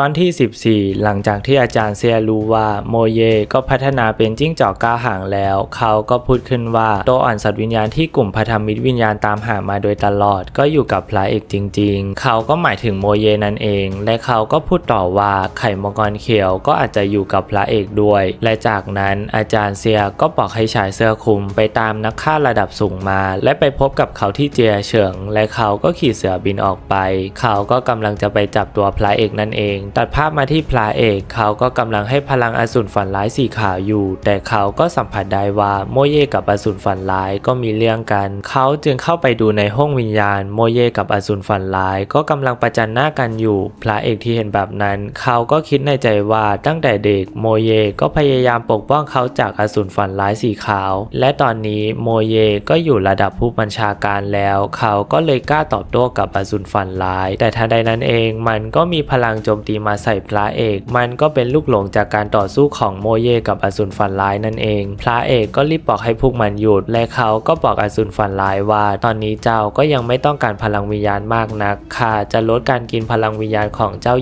ตอนที่ 14 หลังจากที่อาจารย์เซียรู้ว่าโมเยก็พัฒนาเป็นจิ้งจอกก้าหางแล้ว เขาก็พูดขึ้นว่าตัวอ่อนสัตว์วิญญาณที่กลุ่มพันธมิตรวิญญาณตามหามาโดยตลอด ก็อยู่กับพระเอกจริง ๆ เขาก็หมายถึงโมเยนั่นเอง และเขาก็พูดต่อว่าไข่มังกรเขียวก็อาจจะอยู่กับพระเอกด้วย และจากนั้นอาจารย์เซียก็บอกให้ชายเสื้อคลุมไปตามนักฆ่าระดับสูงมา และไปพบกับเขาที่เจียเฉิง และเขาก็ขี่เสือบินออกไป เขาก็กำลังจะไปจับตัวพระเอกนั่นเองตัดภาพมาที่พระเอกเขาก็กำลังให้พลังอสูรฝันร้ายสีขาวอยู่ แต่เขาก็สัมผัสได้ว่าโมเยกับอสูรฝันร้ายก็มีเรื่องกัน เขาจึงเข้าไปดูในห้องวิญญาณ โมเยกับอสูรฝันร้ายก็กำลังประจันหน้ากันอยู่ พระเอกที่เห็นแบบนั้น เขาก็คิดในใจว่าตั้งแต่เด็กโมเยก็พยายามปกป้องเขาจากอสูรฝันร้ายสีขาว และตอนนี้โมเยก็อยู่ระดับผู้บัญชาการแล้ว เขาก็เลยกล้าตอบโต้กับอสูรฝันร้าย แต่ทันใดนั้นเองมันก็มีพลังโจมตีมาใส่พระเอก มันก็เป็นลูกหลงจากการต่อสู้ของโมเยกับอสูรฝันร้ายนั่นเอง พระเอกก็รีบบอกให้พวกมันหยุด และเขาก็บอกอสูรฝันร้ายว่า ตอนนี้เจ้าก็ยังไม่ต้องการพลังวิญญาณมากนักข้าจะลดการกินพลังวิญญาณของเจ้า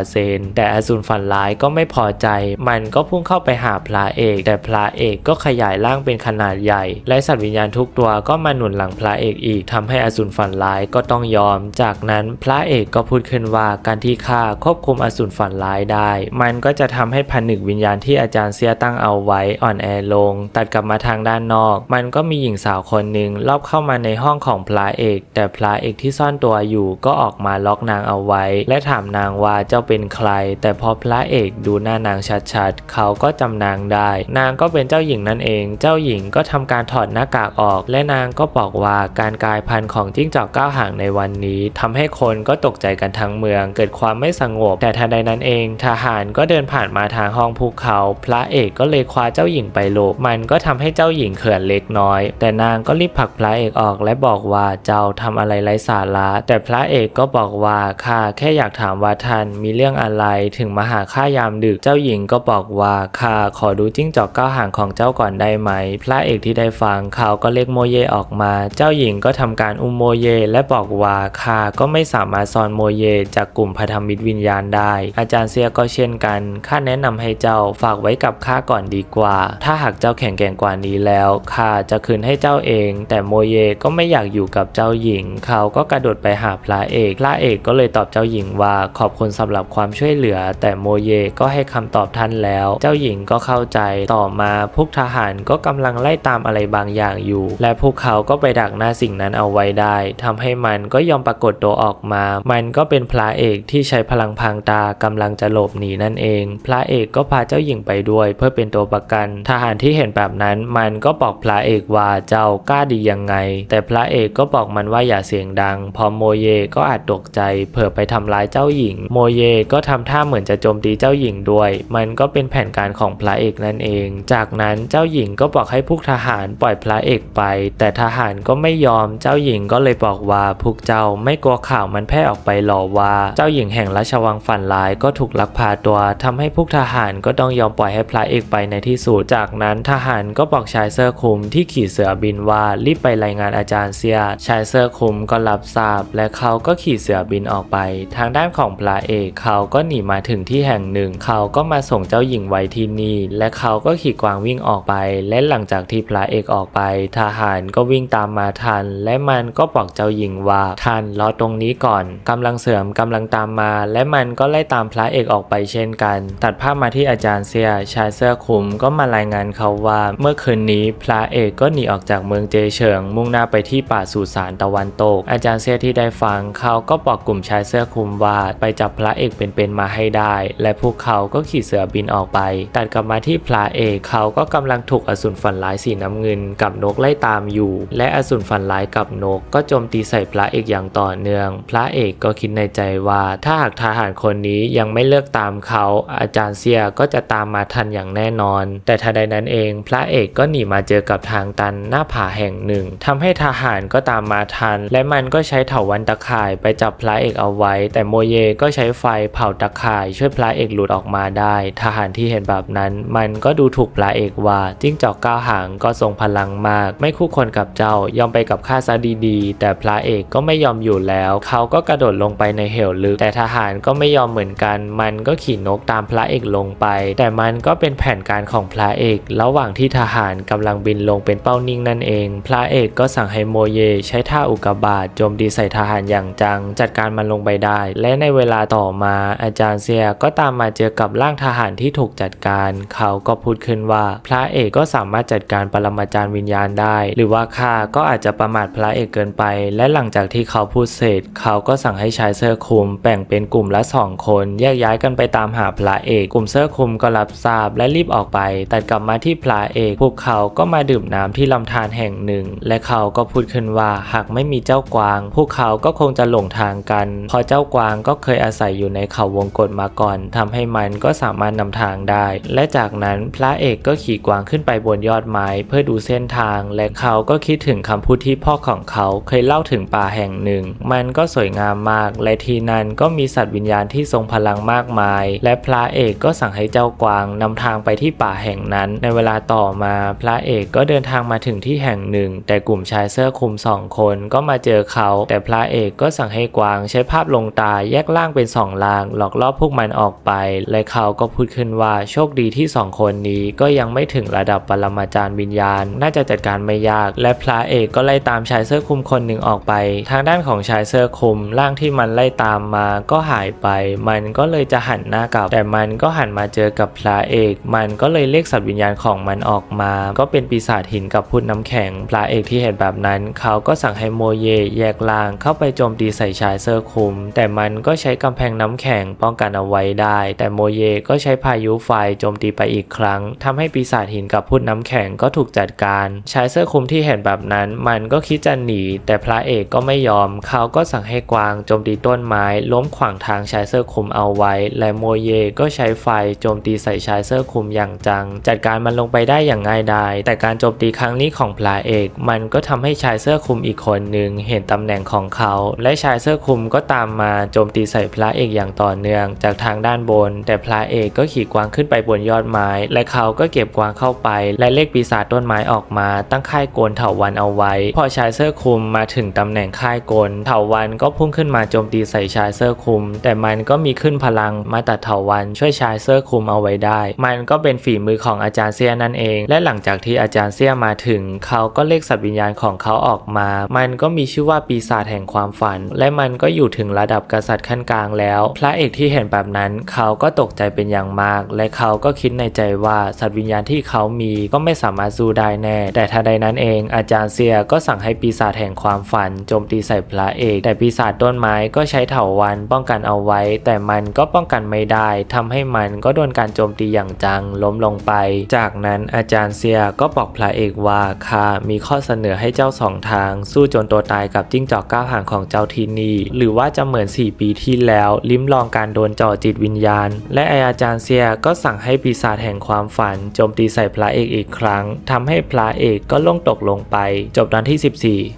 20%แต่อสูรฝันร้ายก็ไม่พอใจ มันก็พุ่งเข้าไปหาพระเอก แต่พระเอกก็ขยายร่างเป็นขนาดใหญ่ และสัตว์วิญญาณทุกตัวก็มาหนุนหลังพระเอกอีกทำให้อสูรฝันร้ายก็ต้องยอม จากนั้นพระเอกก็พูดขึ้นว่าการที่ข้าควบคุมอสูรฝันร้ายได้ มันก็จะทำให้ผนึกวิญญาณที่อาจารย์เซียตั้งเอาไว้อ่อนแอลง ตัดกลับมาทางด้านนอก มันก็มีหญิงสาวคนหนึ่งรอบเข้ามาในห้องของพระเอก แต่พระเอกที่ซ่อนตัวอยู่ก็ออกมาล็อกนางเอาไว้ และถามนางว่าเจ้าเป็นใคร แต่พอพระเอกดูหน้านางชัดๆ เขาก็จำนางได้ นางก็เป็นเจ้าหญิงนั่นเอง เจ้าหญิงก็ทำการถอดหน้ากากออก และนางก็บอกว่าการกลายพันธุ์ของจิ้งจอกก้าวหางในวันนี้ทำให้คนก็ตกใจกันทั้งเมือง เกิดความไม่สงบแต่ทันใดนั้นเอง ทหารก็เดินผ่านมาทางห้องภูเขา พระเอกก็เลยคว้าเจ้าหญิงไปลบมันก็ทำให้เจ้าหญิงเขินเล็กน้อย แต่นางก็รีบผลักพระเอกออกและบอกว่าเจ้าทำอะไรไร้สาระ แต่พระเอกก็บอกว่าข้าแค่อยากถามว่าท่านมีเรื่องอะไรถึงมาหาข้ายามดึก เจ้าหญิงก็บอกว่าข้าขอดูจิ้งจอกก้าวหางของเจ้าก่อนได้ไหม พระเอกที่ได้ฟังเขาก็เรียกโมเยออกมา เจ้าหญิงก็ทำการอุ้มโมเยและบอกว่าข้าก็ไม่สามารถซอนโมเยจากกลุ่มพันธมิตรวิญญาณได้ อาจารย์เซียก็เช่นกัน ข้าแนะนำให้เจ้าฝากไว้กับข้าก่อนดีกว่า ถ้าหากเจ้าแข็งแกร่งกว่านี้แล้วข้าจะคืนให้เจ้าเอง แต่โมเยก็ไม่อยากอยู่กับเจ้าหญิง เขาก็กระโดดไปหาพระเอกพระเอกก็เลยตอบเจ้าหญิงว่าขอบคุณสำหรับความช่วยเหลือ แต่โมเยก็ให้คำตอบท่านแล้ว เจ้าหญิงก็เข้าใจต่อมาพวกทหารก็กำลังไล่ตามอะไรบางอย่างอยู่ และพวกเขาก็ไปดักหน้าสิ่งนั้นเอาไว้ได้ทำให้มันก็ยอมปรากฏตัวออกมา มันก็เป็นพระเอกที่ใช้พลังพรางตากำลังจะหลบหนีนั่นเอง พระเอกก็พาเจ้าหญิงไปด้วย เพื่อเป็นตัวประกัน ทหารที่เห็นแบบนั้นมันก็บอกพระเอกว่าเจ้ากล้าดียังไง แต่พระเอกก็บอกมันว่าอย่าเสียงดัง พอโมเยก็อาจตกใจเผื่อไปทำร้ายเจ้าหญิง โมเยก็ทำท่าเหมือนจะโจมตีเจ้าหญิงด้วย มันก็เป็นแผนการของพระเอกนั่นเอง จากนั้นเจ้าหญิงก็บอกให้พวกทหารปล่อยพระเอกไป แต่ทหารก็ไม่ยอม เจ้าหญิงก็เลยบอกว่าพวกเจ้าไม่กลัวข่าวมันแพร่ออกไปหรอว่า เจ้าหญิงแห่งราชวังฝันร้ายก็ถูกลักพาตัวทำให้พวกทหารก็ต้องยอมปล่อยให้พระเอกไปในที่สุดจากนั้นทหารก็บอกชายเสื้อคลุมที่ขี่เสือบินว่ารีบไปรายงานอาจารย์เซีย ชายเสื้อคลุมก็รับทราบ และเขาก็ขี่เสือบินออกไป ทางด้านของพระเอกเขาก็หนีมาถึงที่แห่งหนึ่ง เขาก็มาส่งเจ้าหญิงไว้ที่นี่ และเขาก็ขี่กวางวิ่งออกไป และหลังจากที่พระเอกออกไป ทหารก็วิ่งตามมาทัน และมันก็บอกเจ้าหญิงว่าท่านรอตรงนี้ก่อนกำลังเสริมกำลังตามมา และมันก็ไล่ตามพระเอกออกไปเช่นกัน ตัดภาพมาที่อาจารย์เซียชายเสื้อคลุมก็มารายงานเขาว่าเมื่อคืนนี้พระเอกก็หนีออกจากเมืองเจเฉิง มุ่งหน้าไปที่ป่าสุสานตะวันตก อาจารย์เซียที่ได้ฟังเขาก็บอกกลุ่มชายเสื้อคลุมว่าไปจับพระเอกเป็นๆมาให้ได้ และพวกเขาก็ขี่เสือบินออกไป ตัดกลับมาที่พระเอกเขาก็กำลังถูกอสูรฝันร้ายสีน้ำเงินกับนกไล่ตามอยู่ และอสูรฝันร้ายกับนก ก็โจมตีใส่พระเอกอย่างต่อเนื่อง พระเอกก็คิดในใจว่าถ้าหากทหารคนนี้ยังไม่เลิกตามเขาอาจารย์เซียก็จะตามมาทันอย่างแน่นอน แต่ทันใดนั้นเอง พระเอกก็หนีมาเจอกับทางตันหน้าผาแห่งหนึ่งทำให้ทหารก็ตามมาทัน และมันก็ใช้เถาวันตะข่ายไปจับพระเอกเอาไว้ แต่โมเยก็ใช้ไฟเผาตะข่าย ช่วยพระเอกหลุดออกมาได้ ทหารที่เห็นแบบนั้น มันก็ดูถูกพระเอกว่าจิ้งจอกก้าวหางก็ทรงพลังมาก ไม่คู่ควรกับเจ้ายอมไปกับข้าซะดีๆ แต่พระเอกก็ไม่ยอมอยู่แล้ว เขาก็กระโดดลงไปในเหวลึก แต่ทหารก็ไม่ยยอมเหมือนกัน มันก็ขี่นกตามพระเอกลงไป แต่มันก็เป็นแผนการของพระเอก ระหว่างที่ทหารกำลังบินลงเป็นเป้านิ่งนั่นเอง พระเอกก็สั่งให้โมเย ใช้ท่าอุกกาบาตโจมตีใส่ทหารอย่างจัง จัดการมันลงไปได้ และในเวลาต่อมา อาจารย์เซียก็ตามมาเจอกับร่างทหารที่ถูกจัดการ เขาก็พูดขึ้นว่า พระเอกก็สามารถจัดการปรมาจารย์วิญญาณได้ หรือว่าข้าก็อาจจะประมาทพระเอกเกินไป และหลังจากที่เขาพูดเสร็จ เขาก็สั่งให้ชายเสื้อคลุมแบ่งเป็นกลุ่มละสองคนแยกย้ายกันไปตามหาพระเอก กลุ่มเสื้อคลุมก็รับทราบและรีบออกไป แตัดกลับมาที่พระเอกพวกเขาก็มาดื่มน้ำที่ลำธารแห่งหนึ่ง และเขาก็พูดขึ้นว่าหากไม่มีเจ้ากวาง พวกเขาก็คงจะหลงทางกันพราะเจ้ากวางก็เคยอาศัยอยู่ในเขาวงกฏมาก่อนทำให้มันก็สามารถนำทางได้ และจากนั้นพระเอกก็ขี่กวางขึ้นไปบนยอดไม้เพื่อดูเส้นทาง และเขาก็คิดถึงคำพูดที่พ่อของเขาเคยเล่าถึงป่าแห่งหนึ่ง มันก็สวยงามมาก และที่นั้นก็มีสัตว์วิญญาณที่ทรงพลังมากมาย และพระเอกก็สั่งให้เจ้ากวางนำทางไปที่ป่าแห่งนั้น ในเวลาต่อมาพระเอกก็เดินทางมาถึงที่แห่งหนึ่ง แต่กลุ่มชายเสื้อคลุมสองคนก็มาเจอเขา แต่พระเอกก็สั่งให้กวางใช้ภาพลงตาแยกล่างเป็นสองล่าง หลอกล่อพวกมันออกไป และเขาก็พูดขึ้นว่าโชคดีที่สองคนนี้ก็ยังไม่ถึงระดับปรมาจารย์วิญญาณ น่าจะจัดการไม่ยาก และพระเอกก็ไล่ตามชายเสื้อคลุมคนหนึ่งออกไป ทางด้านของชายเสื้อคลุมร่างที่มันไล่ตามมาก็หายไปมันก็เลยจะหันหน้ากลับ แต่มันก็หันมาเจอกับพระเอก มันก็เลยเรียกสัตว์วิญญาณของมันออกมา ก็เป็นปีศาจหินกับพุทน้ำแข็ง พระเอกที่เห็นแบบนั้น เขาก็สั่งให้โมเยแยกล่างเข้าไปโจมตีใส่ชายเสื้อคลุม แต่มันก็ใช้กำแพงน้ำแข็งป้องกันเอาไว้ได้ แต่โมเยก็ใช้พายุไฟโจมตีไปอีกครั้งทำให้ปีศาจหินกับพุทน้ำแข็งก็ถูกจัดการ ชายเสื้อคลุมที่เห็นแบบนั้น มันก็คิดจะหนี แต่พระเอกก็ไม่ยอม เขาก็สั่งให้กวางโจมตีต้นไม้ล้มขวางทางชายเสื้อคลุมเอาไว้ และโมเยก็ใช้ไฟโจมตีใส่ชายเสื้อคลุมอย่างจัง จัดการมันลงไปได้อย่างง่ายดายแต่การโจมตีครั้งนี้ของพระเอก มันก็ทำให้ชายเสื้อคลุมอีกคนหนึ่งเห็นตำแหน่งของเขา และชายเสื้อคลุมก็ตามมาโจมตีใส่พระเอกอย่างต่อเนื่อง จากทางด้านบน แต่พระเอกก็ขี่กวางขึ้นไปบนยอดไม้ และเขาก็เก็บกวางเข้าไป และเลขปีศาจต้นไม้ออกมา ตั้งค่ายโกนเถาวันเอาไว้ พอชายเสื้อคลุมมาถึงตำแหน่งค่ายโกนเถาวันก็พุ่งขึ้นมาโจมตีใส่ชายเสื้อคลุม แต่มันก็มีขึ้นพลังมาตัดเถาวันช่วยชายเสื้อคลุมเอาไว้ได้ มันก็เป็นฝีมือของอาจารย์เซียนั่นเอง และหลังจากที่อาจารย์เซียมาถึง เขาก็เรียกสัตว์วิญญาณของเขาออกมา มันก็มีชื่อว่าปีศาจแห่งความฝัน และมันก็อยู่ถึงระดับกษัตริย์ขั้นกลางแล้ว พระเอกที่เห็นแบบนั้น เขาก็ตกใจเป็นอย่างมาก และเขาก็คิดในใจว่าสัตว์วิญญาณที่เขามีก็ไม่สามารถสู้ได้แน่ แต่ทันใดนั้นเอง อาจารย์เซียก็สั่งให้ปีศาจแห่งความฝันโจมตีใส่พระเอก แต่ปีศาจต้นไม้ก็ใช้เถาวันป้องกันเอาไว้แต่มันก็ป้องกันไม่ได้ทำให้มันก็โดนการโจมตีอย่างจังล้มลงไป จากนั้นอาจารย์เซียก็บอกพระเอกว่าข้ามีข้อเสนอให้เจ้าสองทาง สู้จนตัวตายกับจิ้งจอกก้าวหางของเจ้าทีนี่หรือว่าจะเหมือน 4 ปีที่แล้วลิ้มลองการโดนเจ่อจิตวิญญาณ และไออาจารย์เซียก็สั่งให้ปีศาจแห่งความฝันโจมตีใส่พระเอกอีกครั้งทำให้พระเอกก็ล่งตกลงไป จบตอนที่ 14